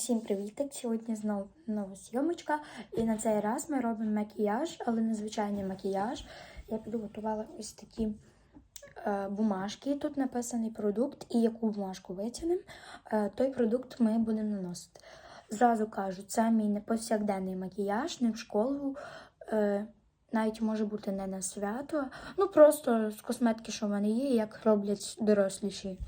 Всім привітик! Сьогодні знову нова зйомочка. І на цей раз ми робимо макіяж, але не звичайний макіяж. Я підготувала ось такі е, бумажки. Тут написаний продукт і яку бумажку витягнемо, е, той продукт ми будемо наносити. Зразу кажу, це мій не повсякденний макіяж, не в школу. Е, навіть може бути не на свято. Ну просто з косметики, що в мене є, як роблять доросліші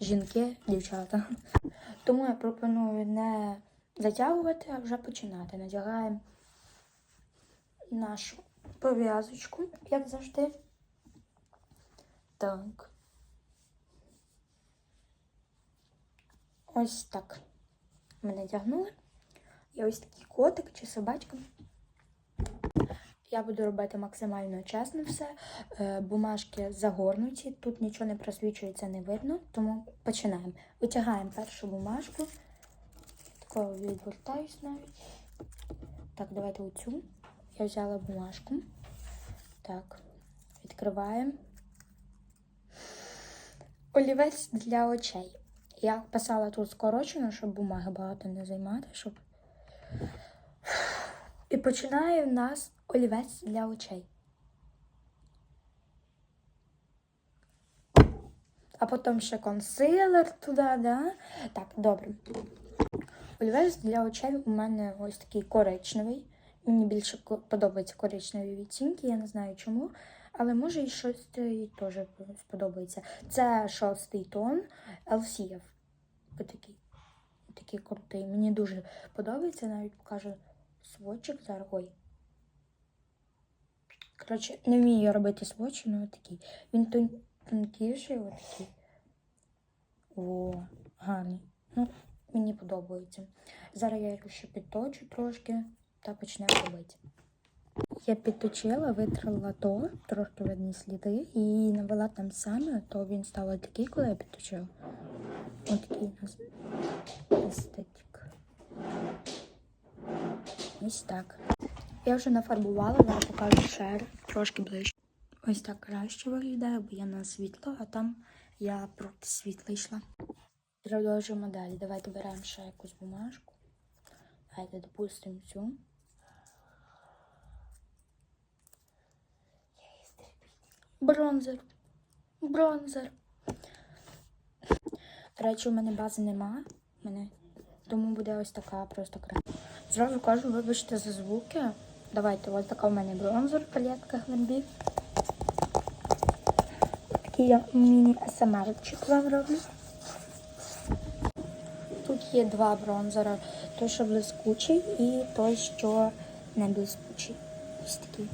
жінки, дівчата. Тому я пропоную не затягувати, а вже починати. Надягаємо нашу пов'язочку, як завжди. Так. Ось так. Ми надягнули. І ось такий котик чи собачка. Я буду робити максимально чесно все. Е, Бумажки загорнуті, тут нічого не просвічується, не видно, тому починаємо. Витягаємо першу бумажку. Такого відвертаюсь навіть. Так, давайте оцю. Я взяла бумажку. Так, відкриваємо. Олівець для очей. Я писала тут скорочено, щоб бумаги багато не займати, щоб. І починає в нас олівець для очей. А потім ще консилер туди, да? Так, добре. Олівець для очей у мене ось такий коричневий. Мені більше подобаються коричневі відтінки, я не знаю чому. Але може і щось теж сподобається. Це шостий тон Елсієв. Отакий. Такий крутий. Мені дуже подобається, навіть покажу сводчик зараз. Ой. Коротше, не вмію я робити сводчі, але такий. Він тон- тонкіший, отакий. О, гарний. Ну, мені подобається. Зараз я його ще підточу трошки та почнемо робити. Я підточила, витрала то, трошки видні сліди, і навела там саме, то він став такий, коли я підточила. Ось такий у нас естетик. Ось так. Я вже нафарбувала, зараз покажу раз, трошки ближче. Ось так краще виглядає, бо я на світло, а там я проти світла йшла. Продовжуємо далі. Давайте беремо ще якусь бумажку. Давайте допустимо цю. Бронзер. Бронзер. До речі, у мене бази нема. Мене... Тому буде ось така просто краса. Зразу кажу, вибачте за звуки. Давайте, ось така у мене бронзер, палетка глембі. Такий я міні-СМРчик вам роблю. Тут є два бронзера. Той, що блискучий, і той, що не блискучий. Ось такий.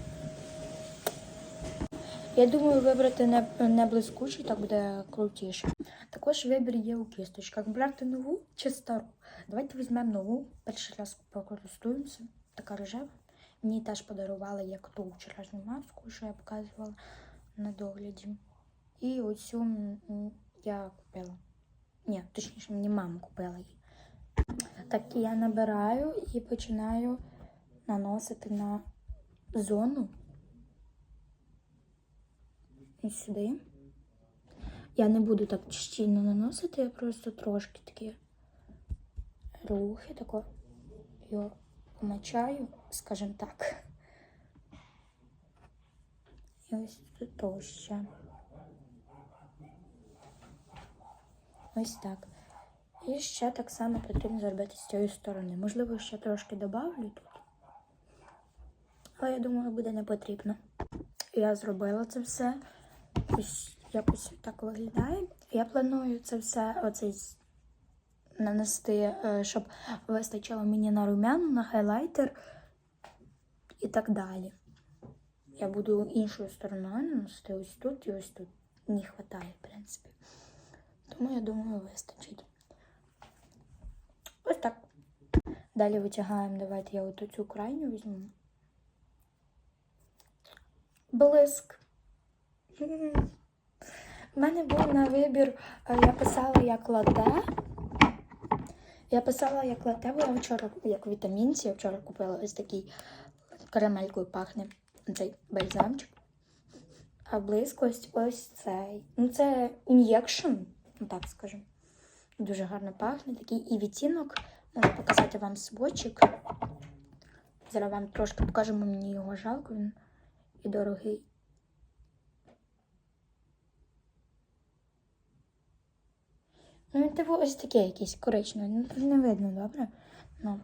Я думаю, вибрати не, не блискучий, так буде крутіше. Також вибір є у кісточках. Брати нову чи стару. Давайте візьмемо нову. Перший раз покористуємося. Така рожева. Мені теж подарували як ту вчорашню маску, що я показувала на догляді. І оцю я купила. Ні, точніше, мені мама купила її. Так я набираю і починаю наносити на зону. І сюди. Я не буду так щільно наносити, я просто трошки такі рухи тако його помачаю, скажімо так. І ось тут товще. Ось так. І ще так само потрібно зробити з цієї сторони. Можливо, ще трошки добавлю тут. Але я думаю, буде не потрібно. Я зробила це все. Ось якось так виглядає. Я планую це все оцей нанести, е, щоб вистачило мені на румяну, на хайлайтер і так далі. Я буду іншою стороною наносити ось тут і ось тут. Не вистачає, в принципі. Тому я думаю, вистачить. Ось так. Далі витягаємо. Давайте я от цю крайню візьму. Блиск. У мене був на вибір, е, я писала як лате. Я писала як лате, бо я вчора, як вітамінці, я вчора купила ось такий карамелькою пахне цей бальзамчик. А блиск ось ось цей. Ну, це ін'єкшн, так скажемо. Дуже гарно пахне. Такий і відтінок можу показати вам сводчик. Зараз вам трошки покажемо, мені його жалко, він і дорогий. Ну, типу ось такий якийсь коричневий. Ну, тут не видно, добре? Ну,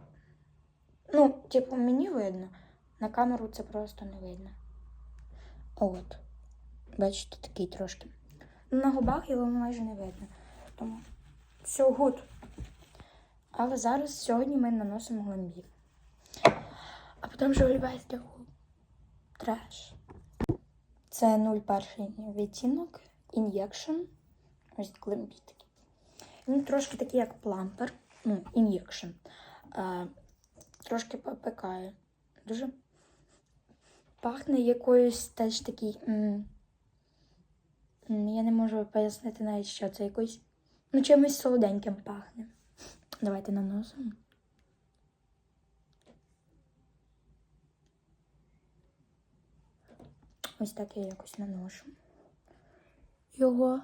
ну, типу, мені видно. На камеру це просто не видно. От. Бачите, такий трошки. На губах його майже не видно. Тому все гуд. Але зараз сьогодні ми наносимо глимбі. А потім вже виливається для губ. Треш. Це 01 відтінок, ін'єкшн. Ось глимбі такий. Він трошки такий, як плампер. Ну, ін'єкшн. А, трошки попекає. Дуже пахне якоюсь теж такий. Я не можу пояснити навіть, що це якось. Ну, чимось солоденьким пахне. Давайте наносимо. Ось так я якось наношу його.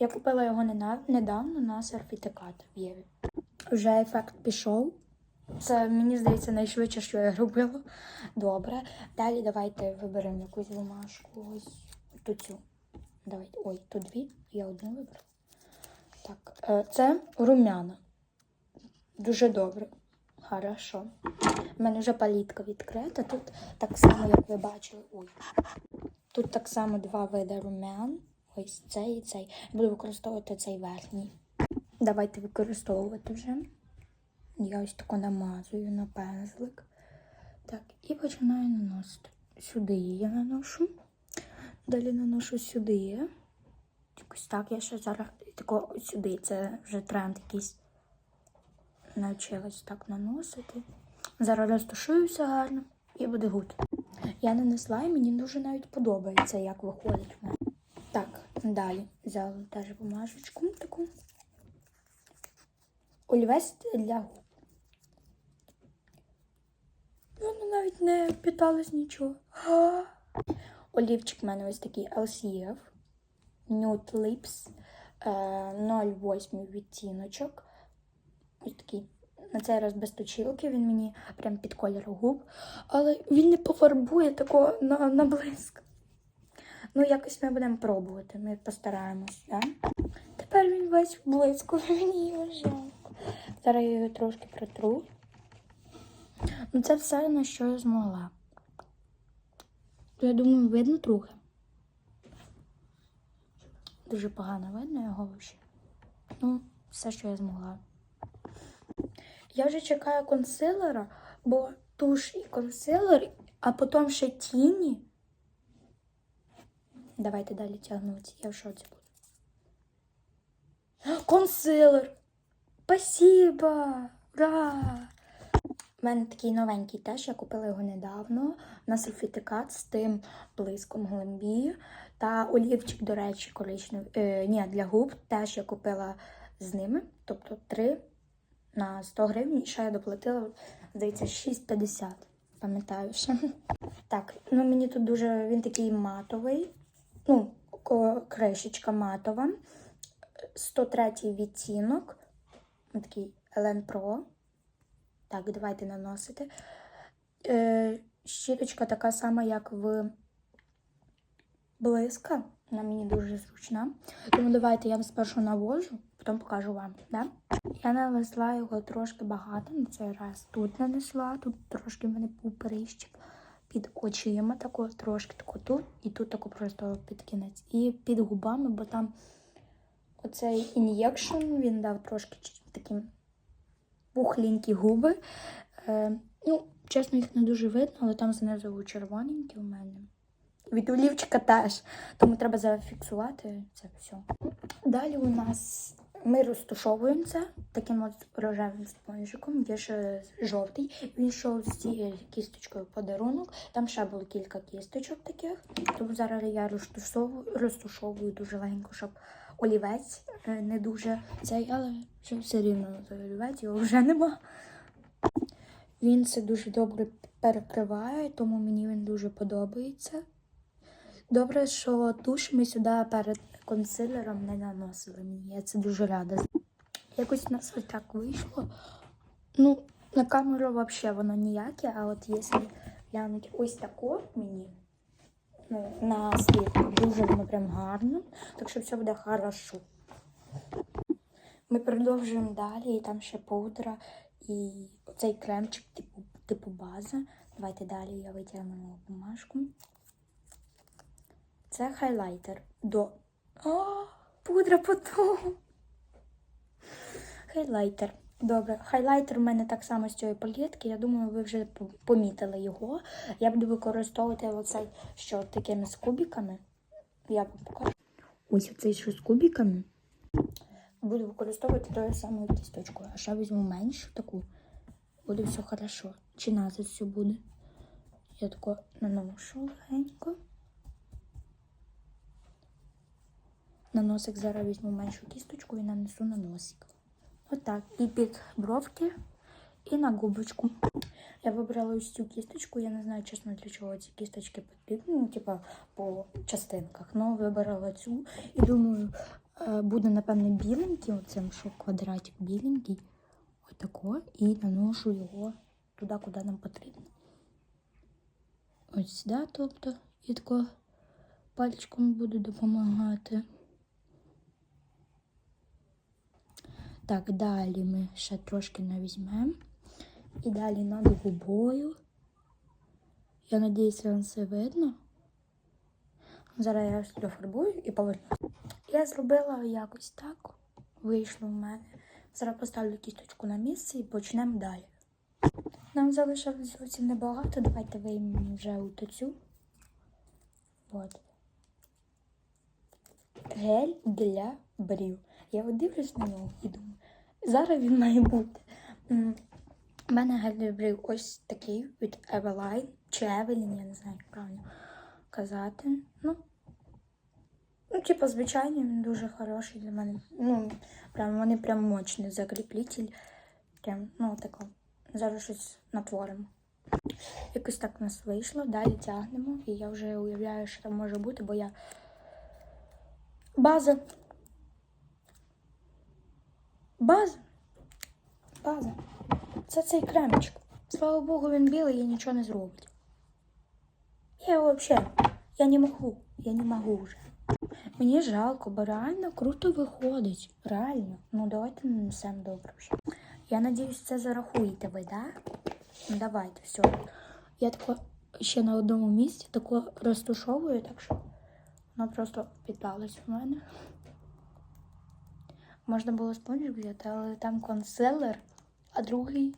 Я купила його недавно на сертифікат в Єві. Вже ефект пішов. Це, мені здається, найшвидше, що я робила. Добре. Далі давайте виберемо якусь бумажку. Ось ту цю. Давайте. Ой, тут дві. Я одну вибрала. Так, е, це румяна. Дуже добре. Хорошо. У мене вже палітка відкрита. Тут так само, як ви бачили. Ой. Тут так само два види румян. Ось цей і цей. Я буду використовувати цей верхній. Давайте використовувати вже. Я ось тако намазую на пензлик. Так, і починаю наносити. Сюди я наношу. Далі наношу сюди. Якось так, я ще зараз тако сюди. Це вже тренд якийсь. Навчилась так наносити. Зараз розташуюся гарно і буде гуд. Я нанесла і мені дуже навіть подобається, як виходить в мене. Далі взяла теж бумажечку таку. Олівець для губ. Воно навіть не питалось нічого. А! Олівчик в мене ось такий LCF. Nude Lips. е, 0,8 відтіночок. Ось такий. На цей раз без точилки, він мені прям під колір губ. Але він не пофарбує такого на, на блиск. Ну, якось ми будемо пробувати. Ми постараємось, да? Тепер він весь в мені його жалко. Зараз я його трошки притру. Ну, це все, на що я змогла. Я думаю, видно трохи. Дуже погано видно його взагалі. Ну, все, що я змогла. Я вже чекаю консилера, бо туш і консилер, а потім ще тіні. Давайте далі тягнути. Я в шоці буду. Консилер! Спасибо! Ура! У мене такий новенький теж, я купила його недавно на сертифікат з тим блиском глембі. Та олівчик, до речі, коричневий. Е, ні, для губ теж я купила з ними. Тобто 3 на 100 гривень. І ще я доплатила, здається, 6,50. Пам'ятаю ще. Так, ну мені тут дуже він такий матовий. Ну, кришечка матова. 103 відтінок. Такий Елен Pro. Так, давайте наносити. Е, щіточка така сама, як в блиска. Вона мені дуже зручна. Тому давайте я вам спершу навожу, потім покажу вам. Да? Я нанесла його трошки багато на цей раз. Тут нанесла, тут трошки в мене був перищик під очима, тако, трошки тако тут, і тут тако просто під кінець. І під губами, бо там оцей ін'єкшн, він дав трошки такі пухленькі губи. Е, ну, чесно, їх не дуже видно, але там знизу червоненькі у мене. Від олівчика теж. Тому треба зафіксувати це все. Далі у нас ми розтушовуємо це таким от рожевим спонжиком. Є ще жовтий. Він йшов з цією кісточкою подарунок. Там ще було кілька кісточок таких. Тому зараз я розтушовую, розтушовую дуже легенько, щоб олівець е, не дуже цей, але все рівно той олівець, його вже нема. Він це дуже добре перекриває, тому мені він дуже подобається. Добре, що туш ми сюди перед консилером не наносили мені. Я це дуже рада. Якось у нас ось так вийшло. Ну, на камеру взагалі воно ніяке, а от якщо глянути ось тако мені ну, на світ, дуже воно прям гарно. Так що все буде хорошо. Ми продовжуємо далі, і там ще пудра і цей кремчик, типу, типу база. Давайте далі я витягну бумажку. Це хайлайтер до. О, пудра потом. Хайлайтер. Добре, хайлайтер у мене так само з цієї палітки. Я думаю, ви вже помітили його. Я буду використовувати оцей, що такими з кубиками. Я вам покажу. Ось оцей, що з кубиками. Буду використовувати тою самою кісточкою. А ще візьму меншу таку. Буде все хорошо. Чи назад все буде. Я тако наношу легенько. На носик зараз візьму меншу кісточку і нанесу на носик. Отак. І під бровки, і на губочку. Я вибрала ось цю кісточку. Я не знаю, чесно, для чого ці кісточки потрібні, ну, типа по частинках. Ну, вибрала цю і думаю, е, буде, напевне, біленький, оцим, що квадратик біленький. Отако. І наношу його туди, куди нам потрібно. Ось сюди, тобто, і тако пальчиком буду допомагати. Так, далі ми ще трошки навізьмемо. І далі над губою. Я надіюся, вам все видно. Зараз я дофарбую і поверну. Я зробила якось так. Вийшло в мене. Зараз поставлю кісточку на місце і почнемо далі. Нам залишилось зовсім небагато. Давайте виймемо вже у цю. От. Гель для брів. Я от дивлюсь на нього і думаю, зараз він має бути. У мене гель для брів ось такий від Eveline чи Evelyn, я не знаю, як правильно казати. Ну, ну типу, звичайний, він дуже хороший для мене. Ну, прям вони прям мощний закріплітель. Прям, ну, тако. Зараз щось натворимо. Якось так у нас вийшло, далі тягнемо, і я вже уявляю, що там може бути, бо я база. База. База. Це цей кремчик. Слава Богу, він білий і нічого не зробить. Я взагалі, я не можу, я не можу вже. Мені жалко, бо реально круто виходить. Реально. Ну давайте нанесемо добре вже. Я надіюсь, це зарахуєте ви, да? Ну давайте, все. Я тако ще на одному місці тако розтушовую, так що воно просто піддалось в мене. Можна було спонжик взяти, але там консилер, а другий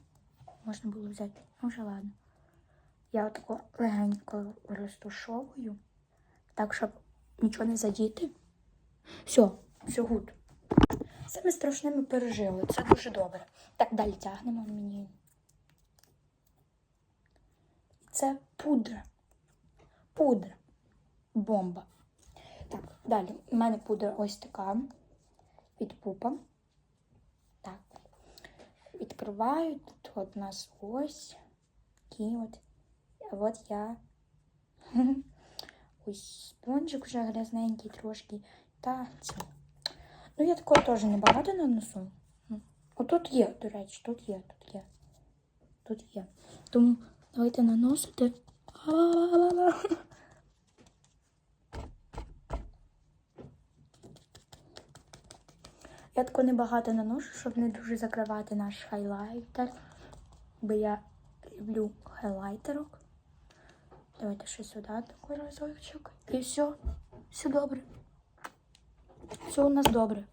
можна було взяти. Ну вже ладно. Я отако легенько розтушовую, так, щоб нічого не задіти. Все, все гуд. Саме страшне ми пережили. Це дуже добре. Так, далі тягнемо мені. Це пудра. Пудра. Бомба. Так, далі. У мене пудра ось така від пупа. Так. Відкриваю. Тут от у нас ось такі от. От я. Ось спонжик вже грязненький трошки. Та це. Ну, я такого теж небагато нанесу. Ну, Отут є, до речі, тут є, тут є. Тут є. Тому давайте наносити. Я тако небагато наношу, щоб не дуже закривати наш хайлайтер. Бо я люблю хайлайтерок. Давайте ще сюди такий разочок. І все. Все добре. Все у нас добре.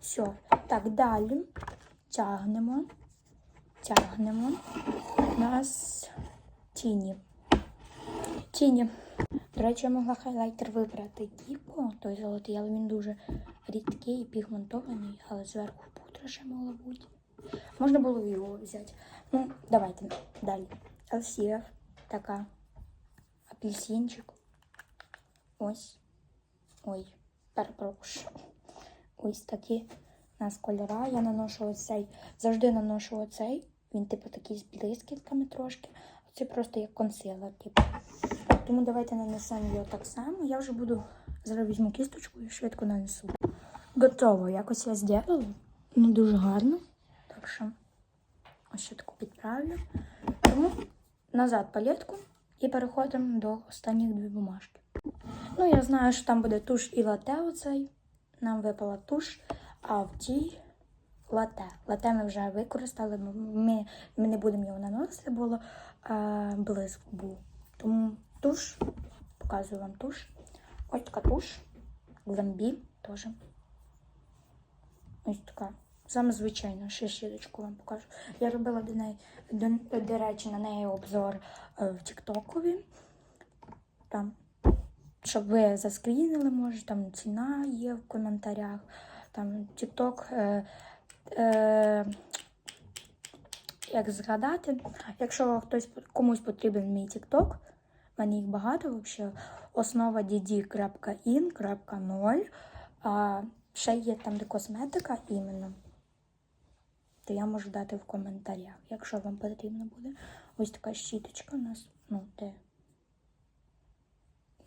Все. Так, далі тягнемо. Тягнемо. У нас тіні. Тіні. До речі, я могла хайлайтер вибрати Кіко, той золотий, але він дуже рідкий і пігментований, але зверху пудра ще могла бути. Можна було його взяти. Ну, давайте далі. LCF така. Апельсинчик. Ось. Ой, перепрошую. Ось такі у нас кольора. Я наношу оцей. Завжди наношу оцей. Він, типу, такий з блискітками трошки. Це просто як консилер, типу. Тому давайте нанесемо його так само. Я вже буду Зараз візьму кісточку і швидко нанесу. Готово. Якось я зробила. Ну, дуже гарно. Так що ось ще таку підправлю. Тому назад палетку і переходимо до останніх дві бумажки. Ну, я знаю, що там буде туш і лате оцей. Нам випала туш, а в тій лате. Лате ми вже використали, ми, ми, не будемо його наносити, було е, блиск був. Тому туш, показую вам туш. Ось така туш. Ламбі теж. Ось така. Саме звичайна, ще щіточку вам покажу. Я робила до неї, до, до речі, на неї обзор е, в Тіктокові. Там, щоб ви заскрінили, може, там ціна є в коментарях. Там Тікток. Е, е, як згадати, якщо хтось комусь потрібен мій TikTok, в мене їх багато взагалі. Основа dd.in.0. А ще є там, де косметика іменно. То я можу дати в коментарях, якщо вам потрібно буде. Ось така щіточка у нас, ну, де.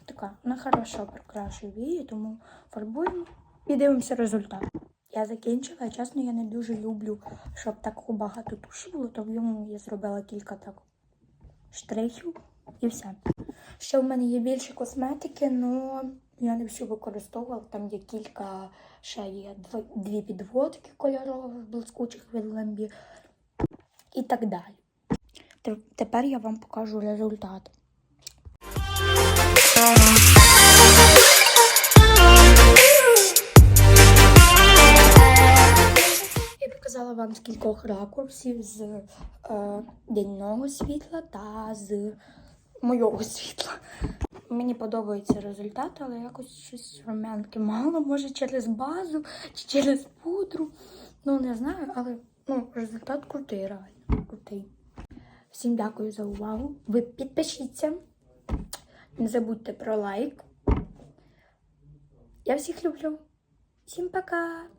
Така, вона хорошо прикрашує вії, тому фарбуємо і дивимося результат. Я закінчила, чесно, я не дуже люблю, щоб так багато туші було, тому я зробила кілька так штрихів і все. Ще в мене є більше косметики, але я не всю використовувала. Там є кілька, ще є дві підводки кольорових, блискучих від ламбі і так далі. Тепер я вам покажу результат. Я показала вам з кількох ракурсів з е, денного світла та з мого світла. Мені подобається результат, але якось щось румянки мало, може через базу чи через пудру. Ну, не знаю, але ну, результат крутий, реально. Крутий. Всім дякую за увагу. Ви підпишіться. Не забудьте про лайк. Я всіх люблю. Всім пока!